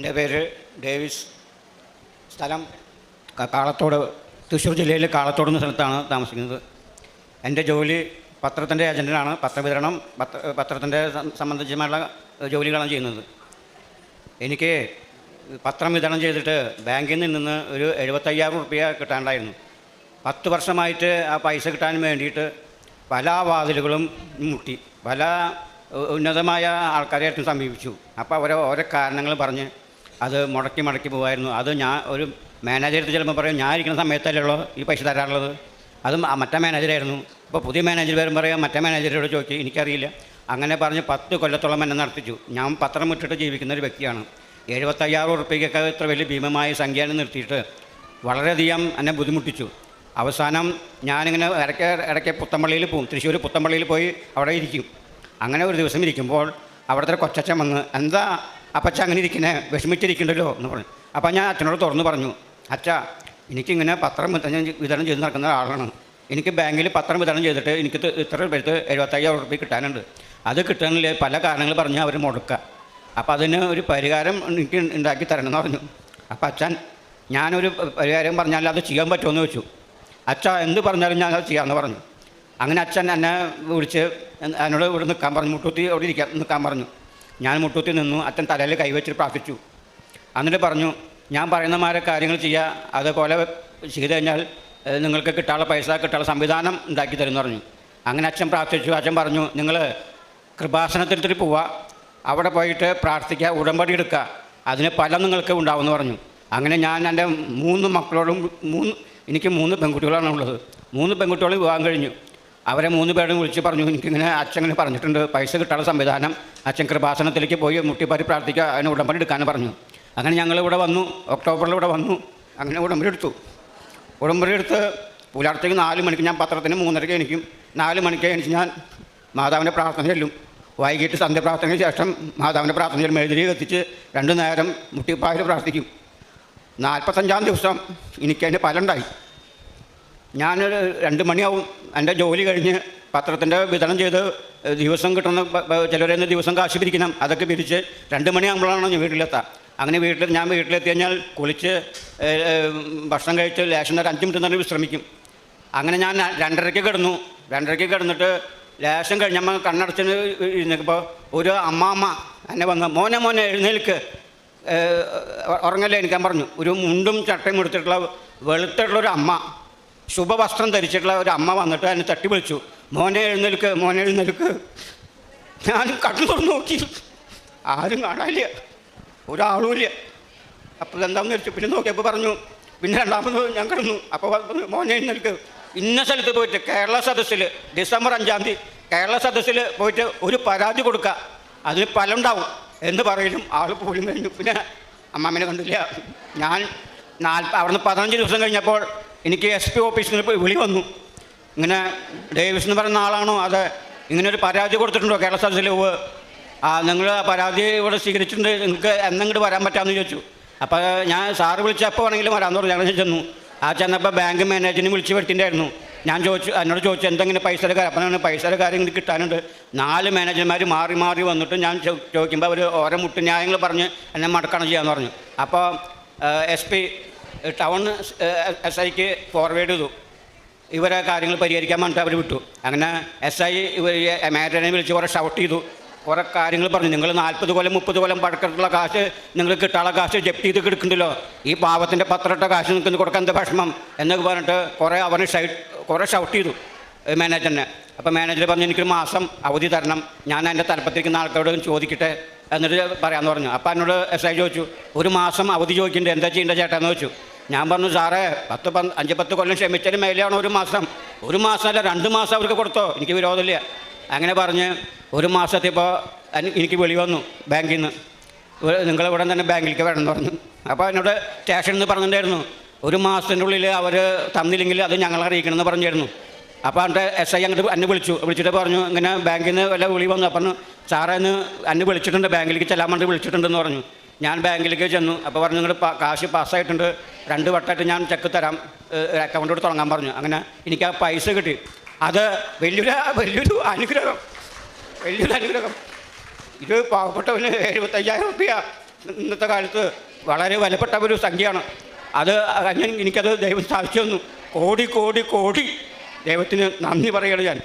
എന്റെ പേര് ഡേവിസ്. സ്ഥലം കാളത്തോട് തൃശ്ശൂർ ജില്ലയിലെ കാളത്തോട് എന്ന സ്ഥലത്താണ് താമസിക്കുന്നത്. എന്റെ ജോലി പത്രത്തിന്റെ ഏജന്റിനാണ് പത്രവിതരണം പത്ര പത്രത്തിന്റെ സംബന്ധിച്ചുമായുള്ള ജോലികളാണ് ചെയ്യുന്നത്. എനിക്ക് പത്രം വിതരണം ചെയ്തിട്ട് ബാങ്കിൽ നിന്ന് ഒരു എഴുപത്തയ്യായിരം റുപ്യ കിട്ടാണ്ടായിരുന്നു. പത്ത് വർഷമായിട്ട് ആ പൈസ കിട്ടാൻ വേണ്ടിയിട്ട് പല വാതിലുകളും മുട്ടി. പല ഉന്നതമായ ആൾക്കാരെയായിട്ടും സമീപിച്ചു. അപ്പോൾ അവർ ഓരോ കാരണങ്ങൾ പറഞ്ഞ് അത് മുടക്കി മുടക്കി പോകുമായിരുന്നു അത് ഞാൻ ഒരു മാനേജർക്ക് ചിലപ്പോൾ പറയും ഞാൻ ഇരിക്കുന്ന സമയത്തല്ലേ ഉള്ളൂ ഈ പൈസ തരാറുള്ളത്. അതും മറ്റേ മാനേജറായിരുന്നു ഇപ്പോൾ പുതിയ മാനേജർ വരും പറയാം മറ്റേ മാനേജരോട് ചോദിച്ചു എനിക്കറിയില്ല. അങ്ങനെ പറഞ്ഞ് പത്ത് കൊല്ലത്തോളം എന്നെ നടത്തിച്ചു ഞാൻ പത്രം വിട്ടിട്ട് ജീവിക്കുന്ന ഒരു വ്യക്തിയാണ്. എഴുപത്തയ്യായിരം ഉറുപ്പ്യക്കൊക്കെ ഇത്ര വലിയ ഭീമമായ സംഖ്യയാണ് നിർത്തിയിട്ട് വളരെയധികം എന്നെ ബുദ്ധിമുട്ടിച്ചു. അവസാനം ഞാനിങ്ങനെ ഇടയ്ക്ക് ഇടയ്ക്ക് പുത്തമ്പള്ളിയിൽ പോകും തൃശ്ശൂർ പുത്തമ്പള്ളിയിൽ പോയി അവിടെ ഇരിക്കും. അങ്ങനെ ഒരു ദിവസം ഇരിക്കുമ്പോൾ അവിടുത്തെ കൊച്ചച്ഛൻ വന്ന് എന്താ അപ്പച്ച അങ്ങനെ ഇരിക്കണേ വിഷമിച്ചിരിക്കണ്ടല്ലോ എന്ന് പറഞ്ഞു. അപ്പം ഞാൻ അച്ഛനോട് തുറന്നു പറഞ്ഞു അച്ഛ എനിക്കിങ്ങനെ പത്രം ചെയ്ത് വിതരണം ചെയ്ത് നടക്കുന്ന ആളാണ്. എനിക്ക് ബാങ്കിൽ പത്രം വിതരണം ചെയ്തിട്ട് എനിക്ക് ഇത് ഇത്ര പേർക്ക് എഴുപത്തയ്യായിരം റുപ്യ കിട്ടാനുണ്ട്. അത് കിട്ടാനില്ല? പല കാരണങ്ങൾ പറഞ്ഞാൽ അവർ മുടക്കുക. അപ്പോൾ അതിന് ഒരു പരിഹാരം എനിക്ക് ഉണ്ടാക്കി തരണം എന്ന് പറഞ്ഞു. അപ്പോൾ അച്ഛൻ ഞാനൊരു പരിഹാരം പറഞ്ഞാൽ അത് ചെയ്യാൻ പറ്റുമെന്ന് ചോദിച്ചു. അച്ഛ എന്ത് പറഞ്ഞാലും ഞാൻ അത് ചെയ്യാമെന്ന് പറഞ്ഞു. അങ്ങനെ അച്ഛൻ എന്നെ വിളിച്ച് എന്നോട് ഇവിടെ നിൽക്കാൻ പറഞ്ഞു മുട്ടൂത്തി അവിടെ ഇരിക്കാൻ നിൽക്കാൻ പറഞ്ഞു. ഞാൻ മുട്ടൂത്തി നിന്നു അച്ഛൻ തലയിൽ കൈവച്ചിട്ട് പ്രാർത്ഥിച്ചു. എന്നിട്ട് പറഞ്ഞു ഞാൻ പറയുന്ന മാരെ കാര്യങ്ങൾ ചെയ്യുക അതുപോലെ ചെയ്തു കഴിഞ്ഞാൽ നിങ്ങൾക്ക് കിട്ടാനുള്ള പൈസ കിട്ടാനുള്ള സംവിധാനം ഉണ്ടാക്കി തരുമെന്ന് പറഞ്ഞു. അങ്ങനെ അച്ഛൻ പ്രാർത്ഥിച്ചു. അച്ഛൻ പറഞ്ഞു നിങ്ങൾ കൃപാസനത്തിൽ പോവുക അവിടെ പോയിട്ട് പ്രാർത്ഥിക്കുക ഉടമ്പടി എടുക്കുക അതിന് ഫലം നിങ്ങൾക്ക് ഉണ്ടാവുമെന്ന് പറഞ്ഞു. അങ്ങനെ ഞാൻ എന്റെ മൂന്ന് മക്കളോടും മൂന്ന് എനിക്ക് മൂന്ന് പെൺകുട്ടികളാണ് ഉള്ളത്. മൂന്ന് പെൺകുട്ടികളും വിവാഹം കഴിഞ്ഞു. അവരെ മൂന്ന് പേരും വിളിച്ച് പറഞ്ഞു. എനിക്കിങ്ങനെ അച്ഛൻ ഇങ്ങനെ പറഞ്ഞിട്ടുണ്ട്. പൈസ കിട്ടാനുള്ള സംവിധാനം. അച്ഛൻ കൃപാസനത്തിലേക്ക് പോയി മുട്ടിപ്പാരി പ്രാർത്ഥിക്കുക. അതിന് ഉടമ്പടി എടുക്കാൻ പറഞ്ഞു. അങ്ങനെ ഞങ്ങൾ ഇവിടെ വന്നു. ഒക്ടോബറിൽ ഇവിടെ വന്നു. അങ്ങനെ ഉടമ്പടി എടുത്തു. ഉടമ്പടി എടുത്ത് പുലർച്ചയ്ക്ക് നാല് മണിക്ക് ഞാൻ പത്രത്തിന് മൂന്നരയ്ക്ക് എനിക്കും നാല് മണിക്ക് എനിക്ക് ഞാൻ മാതാവിന്റെ പ്രാർത്ഥന ചെല്ലും. വൈകിട്ട് സന്ധ്യപ്രാർത്ഥനയ്ക്ക് ശേഷം മാതാവിന്റെ പ്രാർത്ഥന ചെല്ലും. എഴുതിരി എത്തിച്ച് രണ്ട് നേരം മുട്ടിപ്പായിൽ പ്രാർത്ഥിക്കും. നാൽപ്പത്തഞ്ചാം ദിവസം എനിക്കതിന്റെ ഉണ്ടായി. ഞാനൊരു രണ്ട് മണിയാവും. എന്റെ ജോലി കഴിഞ്ഞ് പത്രത്തിന്റെ വിതരണം ചെയ്ത് ദിവസം കിട്ടുന്ന ചിലരെന്ന് ദിവസം കാശ് പിരിക്കണം. അതൊക്കെ പിരിച്ച് രണ്ട് മണിയാകുമ്പോഴാണ് ഞാൻ വീട്ടിലെത്താം. അങ്ങനെ വീട്ടിൽ ഞാൻ വീട്ടിലെത്തി കഴിഞ്ഞാൽ കുളിച്ച് ഭക്ഷണം കഴിച്ച് ലേശം നേരം അഞ്ച് മിനിറ്റ് നേരം വിശ്രമിക്കും. അങ്ങനെ ഞാൻ രണ്ടരയ്ക്ക് കിടന്നു. രണ്ടരയ്ക്ക് കിടന്നിട്ട് ലേശം കഴിഞ്ഞപ്പോൾ കണ്ണടച്ചിന് ഇരുന്നപ്പോൾ ഒരു അമ്മാമ്മ എന്നെ വന്ന് മോനെ മോനെ എഴുന്നേൽക്ക്. ഉറങ്ങല്ലേ എനിക്കാൻ പറഞ്ഞു. ഒരു മുണ്ടും ചട്ടയും എടുത്തിട്ടുള്ള വെളുത്തിട്ടുള്ളൊരു അമ്മ. ശുഭവസ്ത്രം ധരിച്ചിട്ടുള്ള ഒരു അമ്മ വന്നിട്ട് എന്നെ തട്ടി വിളിച്ചു മോനെ എഴുന്നേൽക്ക് മോനെ എഴുന്നേൽക്ക്. ഞാനും കണ്ണു തുറന്നു നോക്കി. ആരും കാണാനില്ല. ഒരാളുമില്ല അപ്പോൾ എന്താണെന്ന് വെച്ചു പിന്നെ നോക്കിയപ്പോൾ പറഞ്ഞു പിന്നെ രണ്ടാമത് ഞാൻ കിടന്നു. അപ്പോൾ മോനെ എഴുന്നേൽക്ക്. ഇന്ന സ്ഥലത്ത് പോയിട്ട് കേരള സദസ്സിൽ ഡിസംബർ അഞ്ചാം തീയതി കേരള സദസ്സിൽ പോയിട്ട് ഒരു പരാതി കൊടുക്കുക അതിന് ഫലം ഉണ്ടാവും എന്ന് പറയലും ആൾ പോലും കഴിഞ്ഞു. പിന്നെ അമ്മാമ്മനെ കണ്ടില്ല. ഞാൻ നാൽപ്പ അവിടുന്ന് പതിനഞ്ച് ദിവസം കഴിഞ്ഞപ്പോൾ എനിക്ക് എസ് പി ഓഫീസിൽ നിന്ന് വിളി വന്നു. ഇങ്ങനെ ഡേവിസ് എന്ന് പറയുന്ന ആളാണോ? അത് ഇങ്ങനെ ഒരു പരാതി കൊടുത്തിട്ടുണ്ടോ? കേരള സദസ്സിൽ ഉവ്വ് ആ നിങ്ങൾ ആ പരാതി ഇവിടെ സ്വീകരിച്ചിട്ടുണ്ട്. നിങ്ങൾക്ക് എന്നെങ്ങോട്ട് വരാൻ പറ്റാമെന്ന് ചോദിച്ചു. അപ്പോൾ ഞാൻ സാറ് വിളിച്ചപ്പോൾ വേണമെങ്കിലും വരാമെന്ന് പറഞ്ഞു. ഞങ്ങൾ ചെന്നു. ആ ചെന്നപ്പോൾ ബാങ്ക് മാനേജറിനെ വിളിച്ച് വരുത്തിണ്ടായിരുന്നു ഞാൻ ചോദിച്ചു എന്നോട് ചോദിച്ചു എന്തെങ്കിലും പൈസയുടെ കാര്യം അപ്പം പൈസയുടെ കാര്യം കിട്ടാനുണ്ട്. നാല് മാനേജർമാർ മാറി മാറി വന്നിട്ട് ഞാൻ ചോദിക്കുമ്പോൾ അവർ ഓരോ മുട്ട് ന്യായങ്ങൾ പറഞ്ഞ് എന്നെ മടക്കണം ചെയ്യാമെന്ന് പറഞ്ഞു. അപ്പോൾ എസ് പി ടൗൺ എസ് ഐക്ക് ഫോർവേഡ് ചെയ്തു. ഇവരെ കാര്യങ്ങൾ പരിഹരിക്കാൻ വേണ്ടിയിട്ട് അവർ വിട്ടു. അങ്ങനെ എസ് ഐ ഇവർ മാനേജറിനെ വിളിച്ച് കുറേ ഷൗട്ട് ചെയ്തു. കുറേ കാര്യങ്ങൾ പറഞ്ഞു. നിങ്ങൾ നാൽപ്പത് കൊല്ലം മുപ്പത് കൊല്ലം പഴക്കത്തുള്ള കാശ് നിങ്ങൾ കിട്ടാനുള്ള കാശ് ജപ്തി ചെയ്ത് കിടക്കുന്നുണ്ടല്ലോ. ഈ പാവത്തിന്റെ പത്രട്ട കാശ് നിങ്ങൾക്ക് കൊടുക്കാൻ എന്താ വിഷമം? എന്നൊക്കെ പറഞ്ഞിട്ട് കുറേ അവന് ഷൈറ്റ് കുറേ ഷൗട്ട് ചെയ്തു മാനേജറിനെ അപ്പോൾ മാനേജർ പറഞ്ഞു എനിക്കൊരു മാസം അവധി തരണം. ഞാൻ എന്റെ തലപ്പത്തിരിക്കുന്ന ആൾക്കാരോട് ചോദിക്കട്ടെ? എന്നിട്ട് പറയാമെന്ന് പറഞ്ഞു. അപ്പം എന്നോട് എസ് ഐ ചോദിച്ചു ഒരു മാസം അവധി ചോദിക്കേണ്ടത് എന്താ ചെയ്യേണ്ടത് ചേട്ടാന്ന് ചോദിച്ചു. ഞാൻ പറഞ്ഞു സാറേ പത്ത് പന്ത് അഞ്ച് പത്ത് കൊല്ലം ക്ഷമിച്ചതിന് മേലെയാണ് ഒരു മാസം? ഒരു മാസമല്ല രണ്ട് മാസം അവർക്ക് കൊടുത്തോ? എനിക്ക് വിരോധമില്ല. അങ്ങനെ പറഞ്ഞ് ഒരു മാസത്തിപ്പോൾ എനിക്ക് വിളി വന്നു ബാങ്കിൽ നിന്ന് നിങ്ങൾ ഉടൻ തന്നെ ബാങ്കിലേക്ക് വേണം എന്ന് പറഞ്ഞു. അപ്പോൾ എന്നോട് സ്റ്റേഷനിൽ നിന്ന് പറഞ്ഞിട്ടുണ്ടായിരുന്നു ഒരു മാസത്തിന്റെ ഉള്ളിൽ അവർ തന്നില്ലെങ്കിൽ അത് ഞങ്ങളെ അറിയിക്കണമെന്ന് പറഞ്ഞിരുന്നു. അപ്പോൾ അവന്റെ എസ് ഐ അങ്ങോട്ട് എന്നെ വിളിച്ചു. വിളിച്ചിട്ട് പറഞ്ഞു ഇങ്ങനെ ബാങ്കിൽ നിന്ന് വല്ല വിളി വന്നു. അപ്പം സാറേ എന്ന് എന്നെ വിളിച്ചിട്ടുണ്ട് ബാങ്കിലേക്ക് ചെല്ലാൻ വേണ്ടി വിളിച്ചിട്ടുണ്ടെന്ന് പറഞ്ഞു. ഞാൻ ബാങ്കിലേക്ക് ചെന്നു. അപ്പോൾ പറഞ്ഞു നിങ്ങൾ കാശ് പാസ്സായിട്ടുണ്ട്. രണ്ട് വട്ടമായിട്ട് ഞാൻ ചെക്ക് തരാം. അക്കൗണ്ടോട് തുടങ്ങാൻ പറഞ്ഞു. അങ്ങനെ എനിക്ക് ആ പൈസ കിട്ടി. അത് വലിയൊരു വലിയൊരു അനുഗ്രഹം. വലിയൊരു അനുഗ്രഹം. ഇത് പാവപ്പെട്ടവന് എഴുപത്തയ്യായിരം റുപ്യ ഇന്നത്തെ കാലത്ത് വളരെ വിലപ്പെട്ട ഒരു സംഖ്യയാണ്. അത് ഞാൻ എനിക്കത് ദൈവം സ്ഥാപിച്ചു തന്നു. കോടി കോടി കോടി. ദൈവത്തിന് നന്ദി പറയുകയാണ് ഞാൻ.